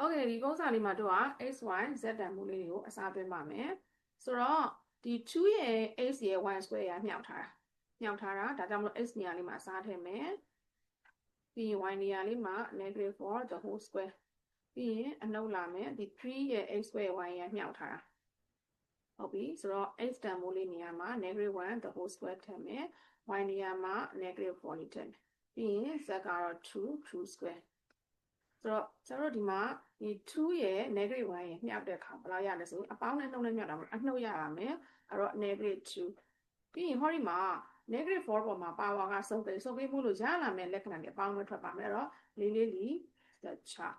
Okay ဒီကုန်းစာလေးမှာတို့က x y z တန်ဖိုးလေးတွေကိုအစားသွင်းပါမယ်ဆိုတော့ဒီ2ရဲ့ x ရဲ့ y square ရမြောက်ထားတာမြောက်ထားတာဒါကြောင့်မလို့ x နေရာလေးမှာအစားထည့်မယ်ပြီးရင် y နေရာလေးမှာ negative 4 the whole square ပြီးရင်အနှုတ်လာမယ်ဒီ3ရဲ့ x square y ရမြောက်ထားတာဟုတ်ပြီဆိုတော့ x တန်ဖိုးလေးနေရာမှာ negative 1 the whole square ထည့်မယ် y နေရာမှာ negative 4လေးထည့်မယ်ပြီးရင် z ကတော့2 2 square ဆိုတော့ကျွန်တော်တို့ဒီမှာဒီ2ရဲ့ negative 1ရဲ့မြှောက်တဲ့အခါဘယ်လောက်ရလဲဆိုရင်အပေါင်းနဲ့နှုတ်နဲ့မြှောက်တာမဟုတ်အနှုတ်ရပါမယ်အဲ့တော့ negative 2ပြီးရင်ဟောဒီမှာ negative 4ပေါ်မှာ power ကစုံပေးစုံပေးမှုလို့ရလာမယ်လက္ခဏာတွေအပေါင်းနဲ့ထွက်ပါမယ်အဲ့တော့လေးလေးလီ the chart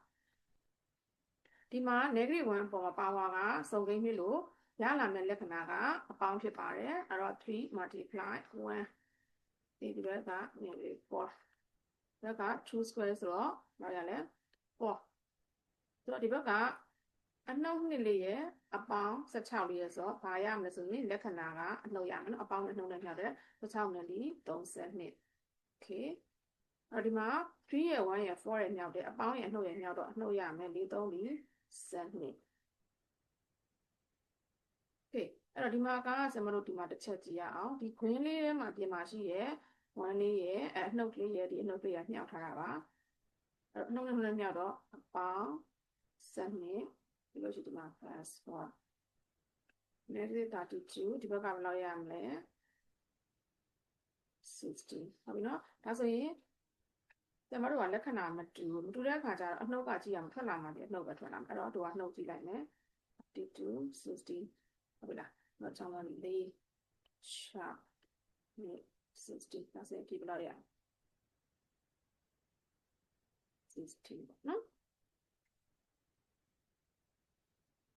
ဒီမှာ negative 1ပေါ်မှာ power ကစုံကိန်းဖြစ်လို့ရလာမယ့်လက္ခဏာကအပေါင်းဖြစ်ပါတယ်အဲ့တော့3 multiply 1ဒီဒီဘက်က negative 4ဒါက2 square ဆိုတော့ဘာရလဲ 4ဆိုတော့ဒီဘက်ကအနှုတ်နှစ်လေးရဲ့အပေါင်း16လေးရဲ့ဆိုတော့ဘာရမလဲဆိုရင်လက္ခဏာကအနှုတ်ရမယ်နော်အပေါင်းနဲ့နှုတ်နဲ့ပြောက်တဲ့16နဲ့ဒီ32 okay အဲ့ဒီမှာ3ရဲ့1ရဲ့4ရဲ့မြောက်တဲ့အပေါင်းရဲ့အနှုတ်ရဲ့မြောက်တော့အနှုတ်ရမယ်4 3 4 7 okay အဲ့တော့ဒီမှာကကျွန်တော်တို့ဒီမှာတစ်ချက်ကြည့်ရအောင်ဒီ green လေးထဲမှာပြင်မှာရှိရဲ့1လေးရဲ့အနှုတ်လေးရဲ့ဒီအနှုတ်လေးရမြောက်ထားတာပါအဲ့တော့ နှုတ်နဲ့နှုတ်နဲ့မြောက်တော့အပေါင်း7ပြီးလို့ရှိဒီမှာ plus 4 negative 32ဒီဘက်ကဘယ်လောက်ရမလဲ60ဟုတ်ပြီနော်ဒါဆိုရင်ကျမတို့ကလက္ခဏာမတူဘူးမတူတဲ့အခါကျတော့အနှုတ်ကကြည့်ရမှာထွက်လာမှာဒီအနှုတ်ပဲထွက်လာမှာအဲ့တော့တို့ကနှုတ်ကြည့်လိုက်မယ်52 60ဟုတ်ပြီလားတော့ချောင်းလုံးလေးချာနေ60ဒါဆိုရင်ဒီဘယ်လောက်ရ 60ပေါ့နော်